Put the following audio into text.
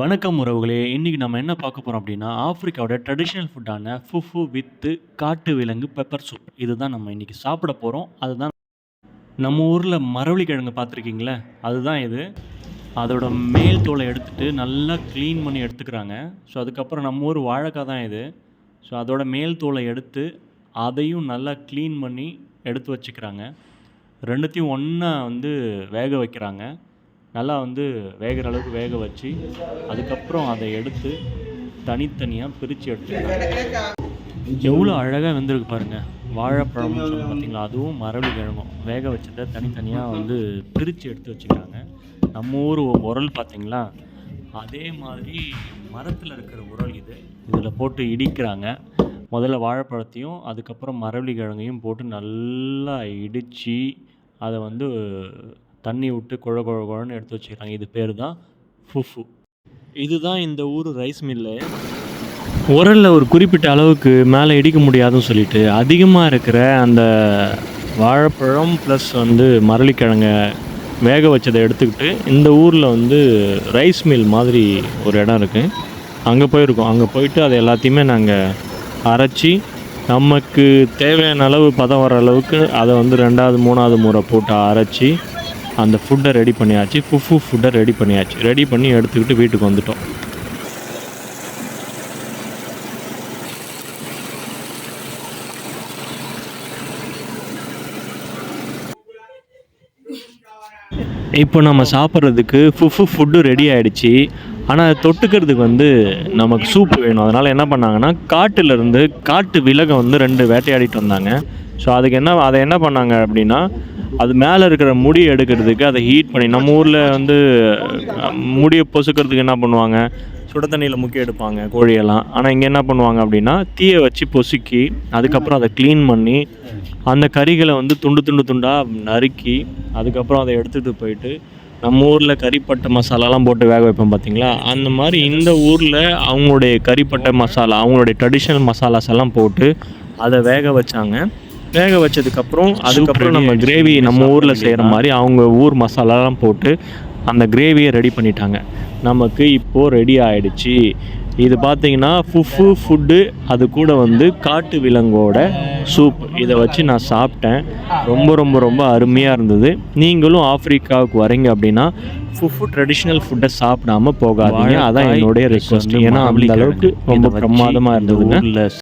வணக்கம் உறவுகளே. இன்றைக்கி நம்ம என்ன பார்க்க போகிறோம் அப்படின்னா ஆஃப்ரிக்காவோட ட்ரெடிஷ்னல் ஃபுட்டான ஃபுஃபு வித்து காட்டு விலங்கு பெப்பர் சூப் இதுதான் நம்ம இன்றைக்கி சாப்பிட போகிறோம் அதுதான் நம்ம ஊரில் மரவள்ளி கிழங்கு பார்த்துருக்கீங்களே? அதுதான் இது. அதோட மேல் தோலை எடுத்துகிட்டு நல்லா க்ளீன் பண்ணி எடுத்துக்கிறாங்க. ஸோ அதுக்கப்புறம் நம்ம ஊர் வாழைக்காய் தான் இது. ஸோ அதோட மேல் தோலை எடுத்து அதையும் நல்லா க்ளீன் பண்ணி எடுத்து வச்சுக்கிறாங்க. ரெண்டுத்தையும் ஒன்றா வந்து வேக வைக்கிறாங்க. நல்லா வந்து வேகிற அளவுக்கு வேக வச்சு அதுக்கப்புறம் அதை எடுத்து தனித்தனியாக பிரித்து எடுத்துக்கிறாங்க எவ்வளோ அழகாக வெந்திருக்கு பாருங்கள் வாழைப்பழம் பார்த்தீங்களா அதுவும் மரவள்ளி கிழங்கும். வேக வச்சதை தனித்தனியாக வந்து பிரித்து எடுத்து வச்சுக்கிறாங்க. நம்ம ஊர் உரல் பார்த்தீங்களா அதே மாதிரி மரத்தில் இருக்கிற உரல் இது. இதில் போட்டு இடிக்கிறாங்க. முதல்ல வாழைப்பழத்தையும் அதுக்கப்புறம் மரவள்ளி கிழங்கையும் போட்டு நல்லா இடித்து அதை வந்து தண்ணி விட்டு குழ குழ குழன்னு எடுத்து வச்சுக்கிறாங்க. இது பேர் தான் ஃபுஃபு. இதுதான் இந்த ஊர் ரைஸ் மில்லு உரலில் ஒரு குறிப்பிட்ட அளவுக்கு மேலே இடிக்க முடியாதுன்னு சொல்லிட்டு அதிகமாக இருக்கிற அந்த வாழைப்பழம் ப்ளஸ் வந்து மரளிக்கிழங்க வேக வச்சதை எடுத்துக்கிட்டு இந்த ஊரில் வந்து ரைஸ் மில் மாதிரி ஒரு இடம் இருக்குது அங்கே போயிருக்கோம். அங்கே போயிட்டு அதை எல்லாத்தையுமே நாங்கள் அரைச்சி நமக்கு தேவையான அளவு பதம் வர அளவுக்கு அதை வந்து ரெண்டாவது மூணாவது முறை போட்டு அரைச்சி அந்த ஃபுட்டை ரெடி பண்ணியாச்சு. ஃபுஃபு ஃபுட்டை ரெடி பண்ணியாச்சு. ரெடி பண்ணி எடுத்துக்கிட்டு வீட்டுக்கு வந்துட்டோம். இப்போ நம்ம சாப்பிட்றதுக்கு ஃபுஃபு ஃபுட்டு ரெடி ஆகிடுச்சி ஆனால் தொட்டுக்கிறதுக்கு வந்து நமக்கு சூப் வேணும். அதனால் என்ன பண்ணாங்கன்னா காட்டுலேருந்து காட்டு விலகை வந்து ரெண்டு வேட்டையாடிட்டு வந்தாங்க. ஸோ அதுக்கு என்ன அதை என்ன பண்ணாங்க அப்படின்னா அது மேலே இருக்கிற முடி எடுக்கிறதுக்கு அதை ஹீட் பண்ணி நம்ம ஊரில் வந்து முடியை பொசுக்கிறதுக்கு என்ன பண்ணுவாங்க? சுட தண்ணியில் முக்கி எடுப்பாங்க கோழியெல்லாம். ஆனால் இங்கே என்ன பண்ணுவாங்க அப்படின்னா தீயை வச்சு பொசுக்கி அதுக்கப்புறம் அதை க்ளீன் பண்ணி அந்த கறிகளை வந்து துண்டு துண்டு துண்டாக நறுக்கி அதுக்கப்புறம் அதை எடுத்துகிட்டு போயிட்டு நம்ம ஊரில் கறிப்பட்டை மசாலாலாம் போட்டு வேக வைப்போம் பார்த்தீங்களா அந்த மாதிரி இந்த ஊரில் அவங்களுடைய கறிப்பட்டை மசாலா அவங்களுடைய ட்ரெடிஷ்னல் மசாலாஸ் எல்லாம் போட்டு அதை வேக வச்சாங்க. வேக வச்சதுக்கப்புறம் அதுக்கப்புறம் நம்ம கிரேவி நம்ம ஊரில் செய்கிற மாதிரி அவங்க ஊர் மசாலாலாம் போட்டு அந்த கிரேவியை ரெடி பண்ணிட்டாங்க. நமக்கு இப்போது ரெடி ஆயிடுச்சு. இது பார்த்தீங்கன்னா ஃபுஃபு ஃபுட்டு அது கூட வந்து காட்டு விலங்கோட சூப் இதை வச்சு நான் சாப்பிட்டேன். ரொம்ப ரொம்ப ரொம்ப அருமையாக இருந்தது. நீங்களும் ஆப்பிரிக்காவுக்கு வரீங்க அப்படின்னா ஃபுஃபு ட்ரெடிஷ்னல் ஃபுட்டை சாப்பிடாம போகாதீங்க. அதான் என்னுடைய ரெக்வஸ்ட் ஏன்னா அந்த அளவுக்கு ரொம்ப பிரமாதமாக இருந்ததுங்க.